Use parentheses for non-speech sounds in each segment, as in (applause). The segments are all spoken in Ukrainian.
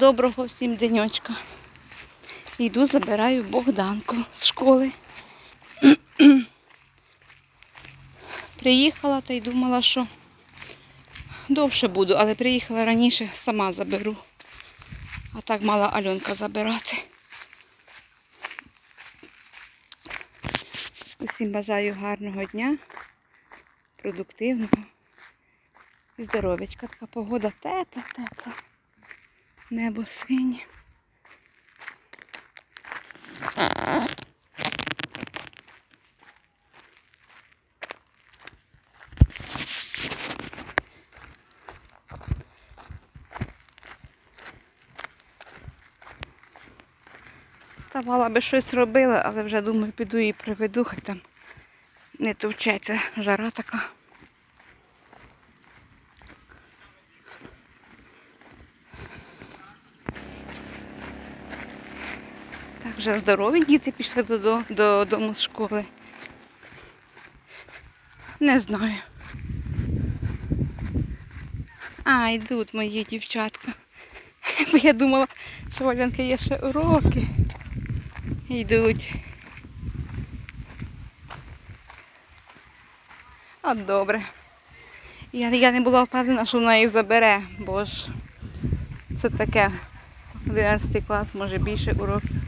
Доброго всім денечка. Йду, забираю Богданку з школи. (clears throat) Приїхала та й думала, що довше буду, але приїхала раніше, сама заберу. А так мала Альонка забирати. Усім бажаю гарного дня, продуктивного і здоров'ячка. Така погода тепла, тепла. Небо синє. Ставала би щось робила, але вже думаю, піду і приведу, хай там не товчеться жара така. Вже здорові діти пішли додому, додому з школи. Не знаю. А, йдуть мої дівчатка. Бо я думала, що Оленки є ще уроки. Йдуть. От добре. Я, я не була впевнена, що вона її забере, бо ж це таке 11 клас, може більше уроків.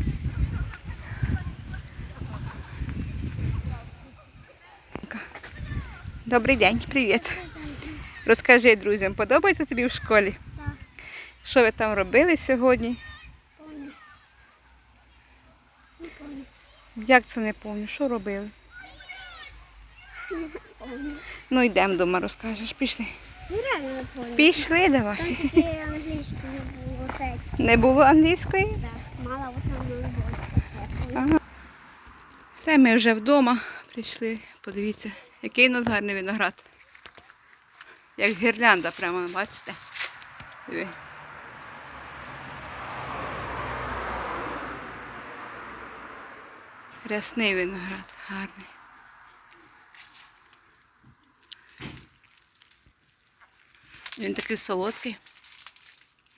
Добрий день, привіт. Розкажи друзям, подобається тобі в школі? Так. Що ви там робили сьогодні? Помню. Не помню. Як це не пам'ятаю? Що робили? Не помню. Ну йдемо вдома, розкажеш. Пішли. Ну реально не помню. Пішли Там давай. тільки англійську не було. Не було англійської? Так, мала в основному бочку. Ага. Все, ми вже вдома прийшли. Подивіться, який у нас гарний виноград. Як гірлянда прямо, бачите? Диви. Рясний виноград, гарний. Він такий солодкий.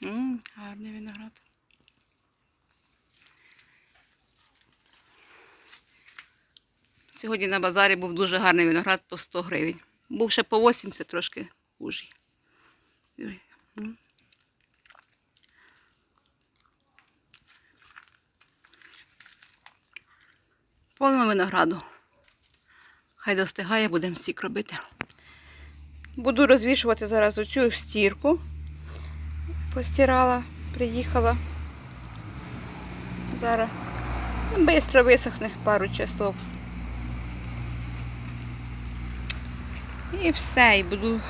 М, гарний виноград. Сьогодні на базарі був дуже гарний виноград по 100 гривень. Був ще по 80 трошки хужий. Повно винограду. Хай достигає, будемо сік робити. Буду розвішувати зараз оцю стірку. Постирала, приїхала. Зараз швидко висохне пару часов. І все, і буду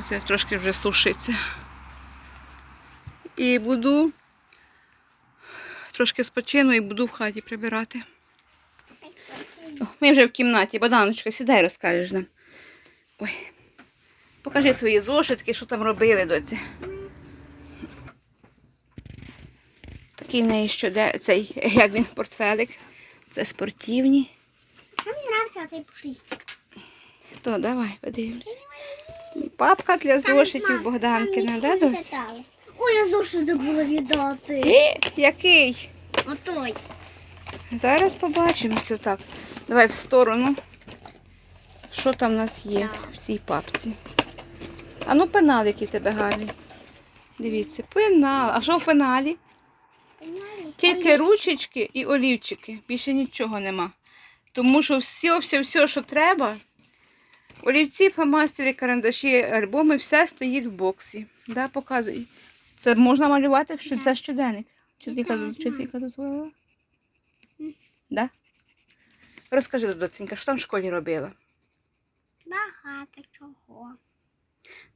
оце трошки вже сушиться. І буду трошки спочину і буду в хаті прибирати. Ми вже в кімнаті. Богданочка, сідай, розкажеш нам. Ой. Покажи свої зошитки, що там робили доці. Такий в неї щоде... цей, як він, портфелик. Це спортивні. Що мені подобається оцей пушистик? То давай подивимося. Папка для зошитів Богданкина, да, Дось? Ой, я зошит забула віддати. Е, Який? Отой. Зараз побачимо все так. Давай в сторону. Що там в нас є в цій папці? А ну пенал, який в тебе гарний. Дивіться, пенал. А що в пеналі? Тільки ручечки і олівчики. Більше нічого нема. Тому що все, все, все, що треба. Олівці, фломастери, карандаші, альбоми, все стоїть в боксі. Да, показуй. Це можна малювати, що це щоденник. Вчителька, дозволила? Да? Розкажи, доценька, що там в школі робила? Багато чого.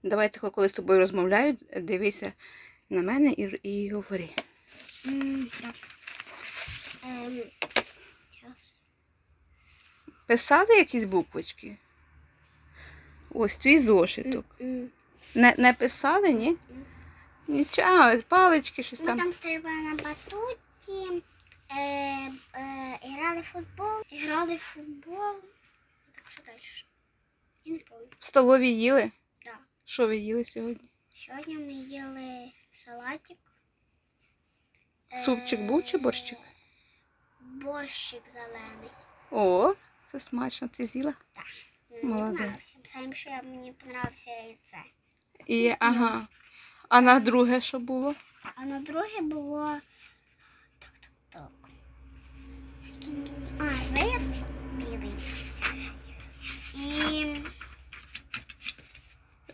Давай тихо, коли з тобою розмовляють, дивися на мене і, і говори. Ем. Писали якісь буквочки? Ось твій зошиток. Не, не писали, ні? Нічого, палички, щось Ми там. там стрибали на батуті, е, е, грали в футбол, грали в футбол. Так що далі? Я не пам'ятаю. В столові їли? Да. Що ви їли сьогодні? Сьогодні ми їли салатик Супчик був чи борщик? Борщик зелений. О, це смачно, ти з'їла? Мені Молодець. Саме що мені понравився яйце. І, ага. А на друге що було? А на друге було. Так, так, так. Що? А, рис білий. І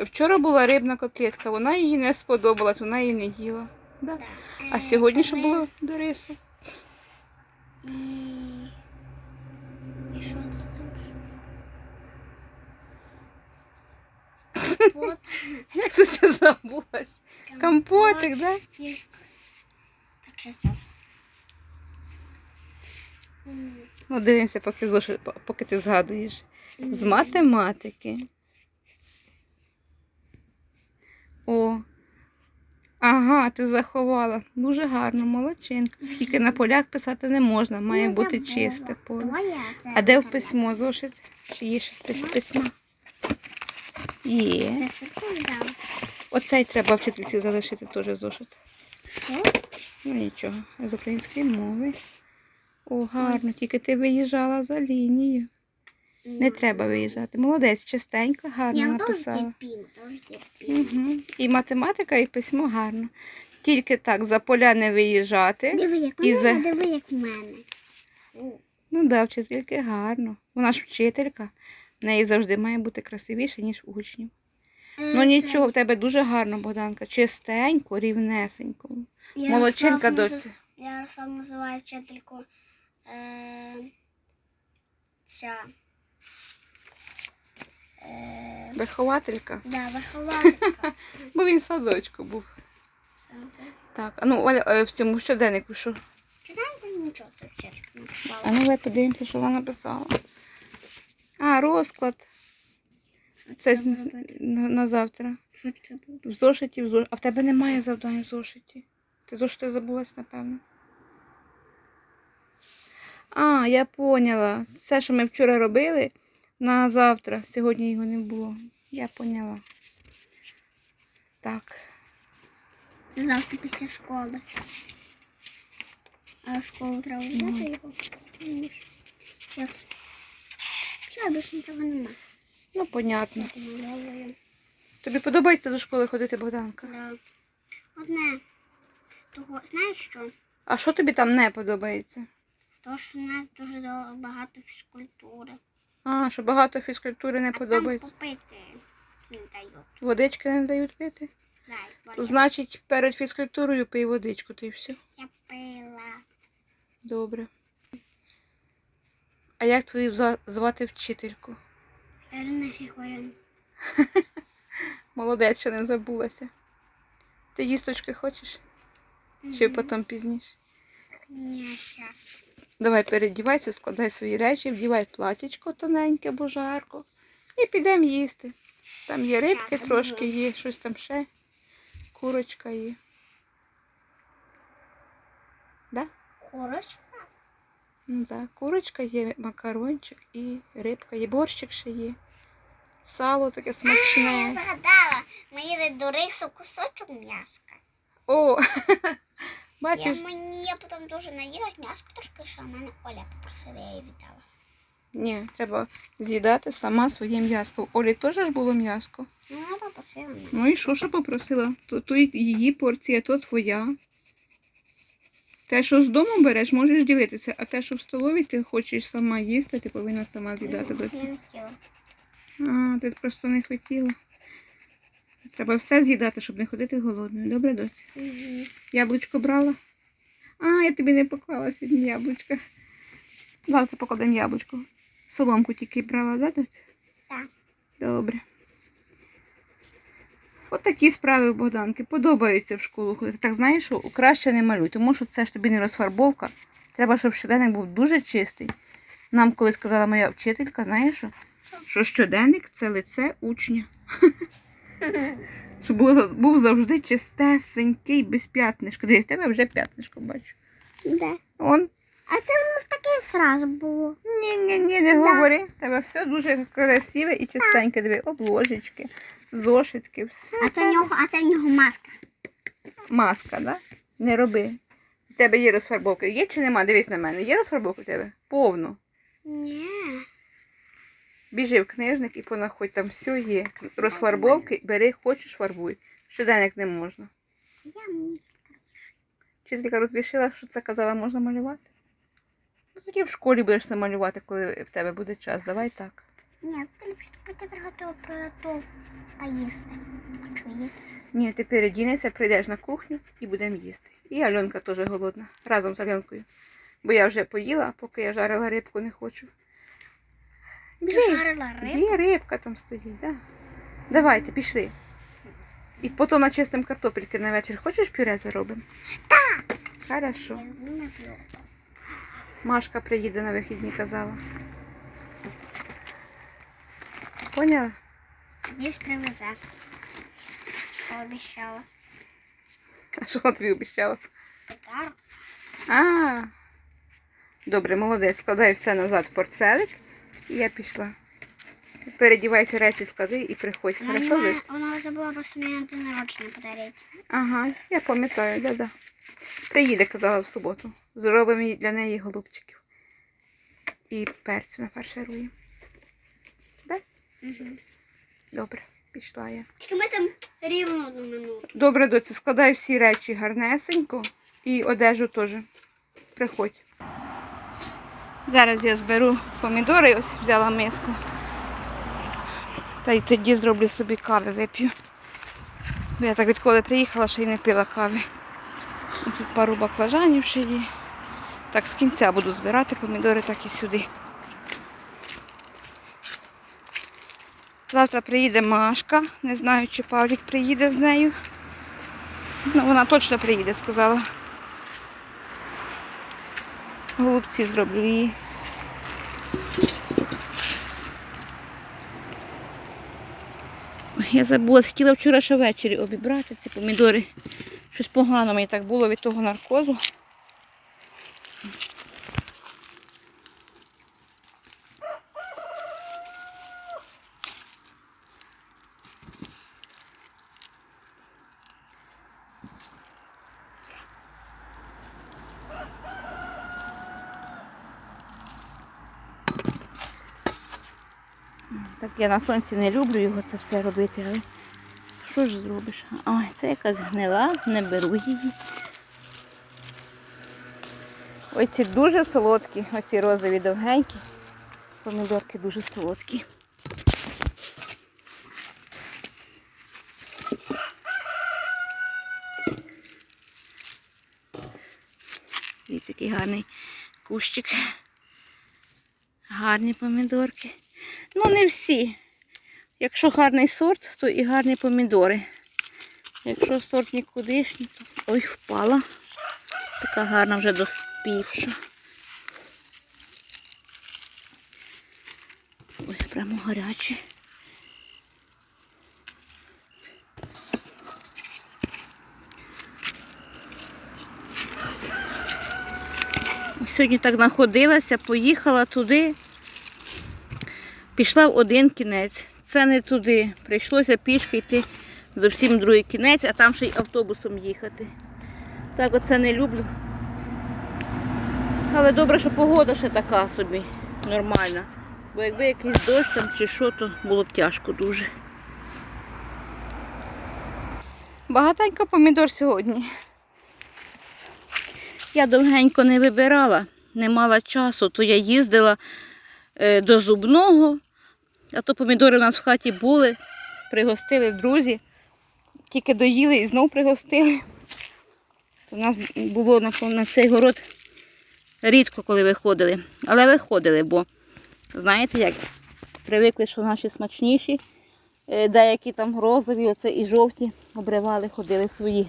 Вчора була рибна котлетка, вона їй не сподобалась, вона її не їла. Да? да, А е, сьогодні що було до рису? І що тут? Компот. (laughs) Як це ти забулась? Компотик, да? Так, зараз. Ну, дивимося, поки, зошит, поки ти згадуєш. З математики. О. Ага, ти заховала. Дуже гарно, молодчинка. Тільки на полях писати не можна, має бути чисте поле. А де в письмо зошит? Чи є щось з письма? Є. Оцей треба вчительці залишити теж зошит. Що? Ну нічого, з української мови. О, гарно, тільки ти виїжджала за лінію. Не треба виїжджати. Молодець, чистенько, гарно Я написала. Угу. І математика, і письмо гарно. Тільки так, за поля не виїжджати. Диви, як в за- диви, як мене. Ну да, вчительки гарно. Вона ж вчителька. В неї завжди має бути красивіше, ніж у учнів. Ну нічого, в тебе дуже гарно, Богданка. Чистенько, рівнесенько. Молодчинка доці. Ярослав називає вчительку е, ця. Е, Вихователька. да, вихователька. (laughs) Бо він в садочку був. Так, а ну Оля, е, в цьому щоденнику що? Читайте нічого, це вчителька написала. А ну давай подивимося, що вона написала. А, розклад. Це з- на, на завтра. Що? В зошиті, в зошиті. А в тебе немає завдань в зошиті. Ти зошити забулась, напевно. А, я поняла. Все, що ми вчора робили, на завтра. Сьогодні його не було. Я поняла. Так. Завтра після школи. А школу треба взяти Мгм. його. Зараз. Все, більше нічого нема. Ну, понятно. Тобі подобається до школи ходити, Богданка? Да. Одне. Того, знаєш що? А що тобі там не подобається? То, що у нас дуже багато фізкультури. А, що багато фізкультури не а подобається. там попити не дають. Водички не дають пити? То значить, перед фізкультурою пий водичку, то і все. я пила. Добре. А як твою звати вчительку? Ірина Григорівна. (laughs) Молодець, що не забулася. Ти їсточки хочеш? Чи потім пізніше? Ні, щас. Давай передівайся, складай свої речі, вдівай платічко тоненьке, бо жарко. І підемо їсти. Там є рибки трошки, є щось там ще. Курочка є. Да? Курочка. Ну так, курочка є, макарончик і рибка є, борщик ще є. Сало таке смачне. Я згадала, ми їли до рису кусочок м'яска. О! (laughs) Я мені я потім дуже наїлась м'яско трошки, що в мене Оля попросила, я їй віддала. Ні, треба з'їдати сама своє м'яско. Олі теж ж було м'яско. Ну, попросила. Ну і що що попросила? То, то її порція, то твоя. Те, що з дому береш, можеш ділитися, а те, що в столові ти хочеш сама їсти, ти повинна сама з'їдати до цього. А, ти просто не хотіла. Треба все з'їдати, щоб не ходити голодною. Добре, доці? Мгм. Яблучко брала? А, я тобі не поклала сьогодні яблучка. Завтра покладемо яблучко. Соломку тільки брала, да, доця? Так. Добре. От такі справи у Богданки. Подобаються в школу. Так знаєш, що краще не малюй, тому що це ж тобі не розфарбовка. Треба, щоб щоденник був дуже чистий. Нам колись сказала моя вчителька, знаєш що? Що щоденник це лице учня. Щоб був завжди чистесенький, без п'ятнишка. Дивись, в тебе вже п'ятнишко бачу. Да. Он. А це в нас таке сразу було. Ні, ні, ні, не говори. Тебе все дуже красиве і чистеньке. Диви, обложечки, зошитки, все. А це в нього, а це в нього маска. Маска, да? Не роби. У тебе є розфарбовка? Є чи нема? Дивись на мене. Є розфарбовка у тебе? Повно. Ні. Біжи в книжник і понаходь, там все є. Розфарбовки, бери, хочеш фарбуй. Щоденник не можна. Я мені. Вчителька розрішила, що це казала, можна малювати. Ну тоді в школі будеш це малювати, коли в тебе буде час. Давай так. Ні, ти бути приготував приготов поїсти. Хочу їсти. Ні, ти передінешся, прийдеш на кухню і будемо їсти. І Альонка теж голодна. Разом з Альонкою. Бо я вже поїла, поки я жарила рибку не хочу. Ти Біжи. жарила рибу? Є рибка там стоїть, да. Давайте, пішли. І потім начистим картопельки на вечір. Хочеш пюре заробимо? Так. Хорошо. Машка приїде на вихідні, казала. Поняла? Десь привезе. Пообіцяла. А що вона тобі обіцяла? Петар. А. Добре, молодець. Складай все назад в портфелик. І я пішла. Передівайся речі, склади і приходь. Хорошо? Вона, Лесь? вона забула просто мені на день народження подарити. Ага, я пам'ятаю, да-да. Приїде, казала в суботу. Зробимо їй- для неї голубчиків. І перцю нафаршируємо. Угу. Добре, пішла я. Тільки ми там рівно одну минуту. Добре, доці, складай всі речі гарнесенько і одежу теж. Приходь. Зараз я зберу помідори, ось взяла миску. Та й тоді зроблю собі кави, вип'ю. Бо я так відколи приїхала, ще й не пила кави. Тут пару баклажанів ще є. Так, з кінця буду збирати помідори, так і сюди. Завтра приїде Машка. Не знаю, чи Павлік приїде з нею. Ну, вона точно приїде, сказала. Голубці зроблю її. Я забула, хотіла вчора ще ввечері обібрати ці помідори. Щось погано мені так було від того наркозу. Так я на сонці не люблю його це все робити, але що ж зробиш? Ой, це якась гнила, не беру її. Ой, ці дуже солодкі, оці розові довгенькі. Помідорки дуже солодкі. Дивіться, який гарний кущик. Гарні помідорки. Ну, не всі. Якщо гарний сорт, то і гарні помідори. Якщо сорт нікудишній, то ой, впала. Така гарна вже доспівша. Ой, прямо гарячі. Сьогодні так находилася, поїхала туди. Пішла в один кінець. Це не туди. Прийшлося пішки йти зовсім другий кінець, а там ще й автобусом їхати. Так оце не люблю. Але добре, що погода ще така собі нормальна. Бо якби якийсь дощ там чи що, то було б тяжко дуже. Багатенько помідор сьогодні. Я довгенько не вибирала, не мала часу, то я їздила е, до зубного, а то помідори у нас в хаті були, пригостили друзі, тільки доїли і знов пригостили. У нас було на, цей город рідко, коли виходили. Але виходили, бо знаєте як, привикли, що наші смачніші, е, деякі там розові, оце і жовті обривали, ходили свої.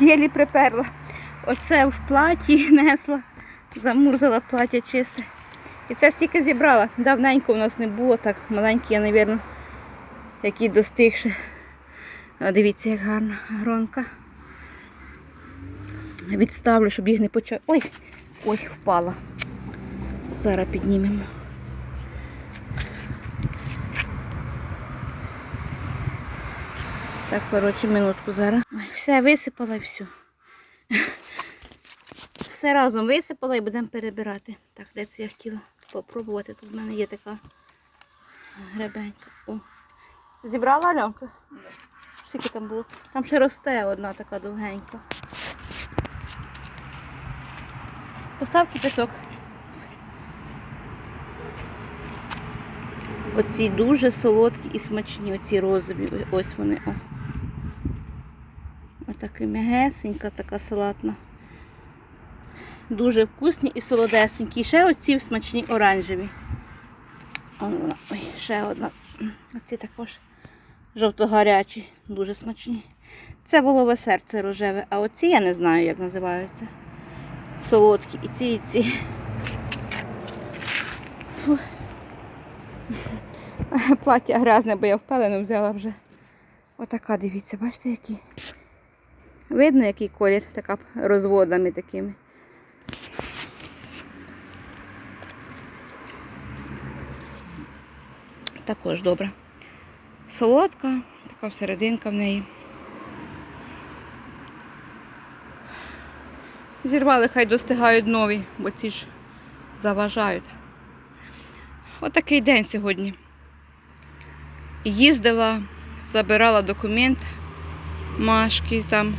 Єлі приперла. Оце в платі (laughs) несла, замурзала плаття чисте. І це стільки зібрала. Давненько в нас не було, так маленькі, я, мабуть, які достигши. А дивіться, як гарна гронка. Відставлю, щоб їх не почав. Ой, ой, впала. Зараз піднімемо. Так, коротше, минутку зараз. Ой, все висипала і все. Все разом висипала і будемо перебирати. Так, де це я хотіла попробувати. Тут в мене є така гребенька. О. Зібрала Альонка? Скільки там було? Там ще росте одна така довгенька. Постав кипяток. Оці дуже солодкі і смачні, оці розові. Ось вони. О. Отака м'ягесенька, така салатна. Дуже вкусні і солодесенькі. І ще оці смачні оранжеві. Ой, ще одна. Оці також жовто-гарячі, дуже смачні. Це було серце рожеве, а оці я не знаю, як називаються. Солодкі. І ці, і ці. Фу. Плаття грязне, бо я впалену взяла вже. Отака, дивіться, бачите, які. Видно, який колір, така розводами такими. Також добре. Солодка, така всерединка в неї. Зірвали, хай достигають нові, бо ці ж заважають. Отакий день сьогодні. Їздила, забирала документ Машки там.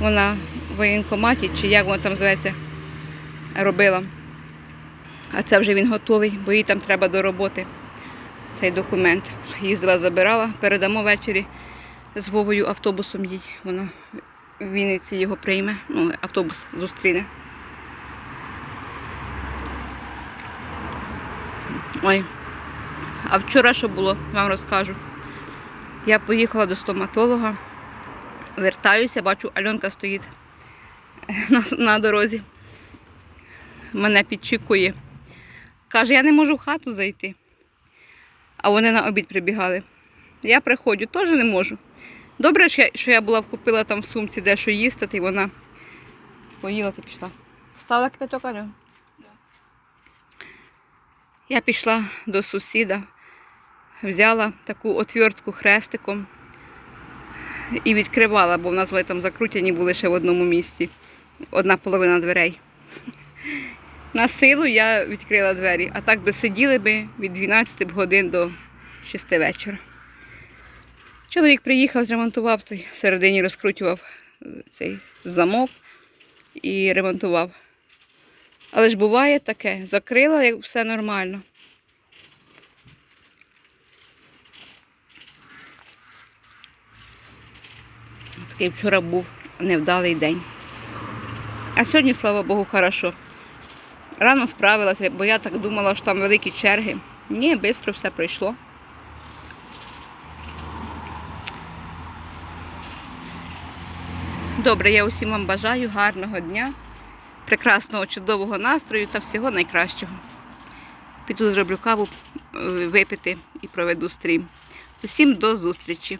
Вона в воєнкоматі, чи як вона там зветься, робила. А це вже він готовий, бо їй там треба до роботи цей документ. Їздила, забирала, передамо ввечері з Вовою автобусом їй. Вона в Вінниці його прийме, ну, автобус зустріне. Ой. А вчора що було, вам розкажу. Я поїхала до стоматолога, вертаюся, бачу, Альонка стоїть (laughs) на, на дорозі. Мене підчікує. Каже, я не можу в хату зайти. А вони на обід прибігали. Я приходжу, теж не можу. Добре, що я, була купила там в сумці дещо їсти, і вона поїла та пішла. Встала кипяток, Альон? Я пішла до сусіда, взяла таку отвертку хрестиком і відкривала, бо в нас вони там закрутені були ще в одному місці. Одна половина дверей. На силу я відкрила двері, а так би сиділи би від 12 годин до 6 вечора. Чоловік приїхав, зремонтував, той всередині розкручував е, цей замок і ремонтував. Але ж буває таке, закрила, як все нормально. Такий вчора був невдалий день. А сьогодні, слава Богу, хорошо. Рано справилася, бо я так думала, що там великі черги. Ні, швидко все пройшло. Добре, я усім вам бажаю гарного дня, прекрасного, чудового настрою та всього найкращого. Піду зроблю каву е, випити і проведу стрім. Усім до зустрічі!